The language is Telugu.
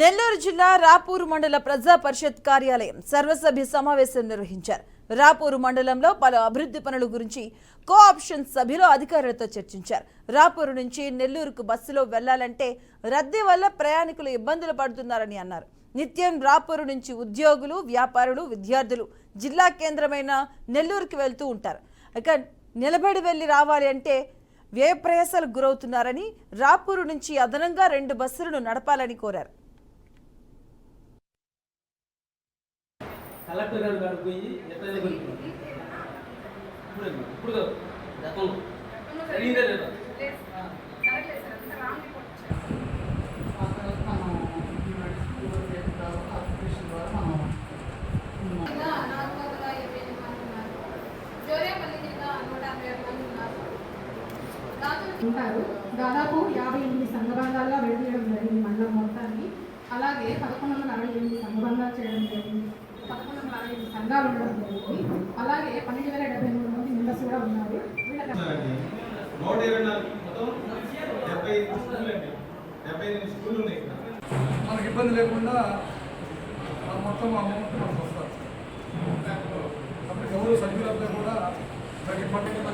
నెల్లూరు జిల్లా రాపూరు మండల ప్రజా పరిషత్ కార్యాలయం సర్వసభ్య సమావేశం నిర్వహించారు. రాపూరు మండలంలో పలు అభివృద్ధి పనుల గురించి కోఆప్షన్ సభ్యులు అధికారులతో చర్చించారు. రాపూరు నుంచి నెల్లూరుకు బస్సులో వెళ్ళాలంటే రద్దీ వల్ల ప్రయాణికులు ఇబ్బందులు పడుతున్నారని అన్నారు. నిత్యం రాపూరు నుంచి ఉద్యోగులు వ్యాపారులు విద్యార్థులు జిల్లా కేంద్రమైన నెల్లూరుకి వెళ్తూ ఉంటారు. ఇక నిలబడి వెళ్ళి రావాలి అంటే వ్యయప్రయాసాలకు గురవుతున్నారని రాపూరు నుంచి అదనంగా రెండు బస్సులను నడపాలని కోరారు. కలెక్టర్ గారు గారు పోయి కొనుక్కున్నాం ఇప్పుడు ఇప్పుడు కాదు గతంలో. జరిగిందే లేదా? ఉంటారు. దాదాపు యాభై ఎనిమిది సంఘబంధాలుగా విడదీయడం జరిగింది మండలం మొత్తాన్ని అలాగే పదకొండు వందల అరవై ఎనిమిది సంఘబంధాలు చేయడం జరిగింది. పదకొండు వందల అరవై ఎనిమిది సంఘాలు ఉండడం జరిగింది అలాగే పన్నెండు వేల డెబ్బై మూడు మంది మెంబర్స్ కూడా ఉన్నారు నూట ఇరవై నాలుగు మొత్తం డెబ్బై ఐదు స్కూళ్ళు డెబ్బై ఎనిమిది స్కూళ్ళు ఉన్నాయి మనకి ఇబ్బంది లేకుండా మొత్తం అమౌంట్ మనకు వస్తారు ఎవరు సభ్యులంతా కూడా మనకి ఇబ్బంది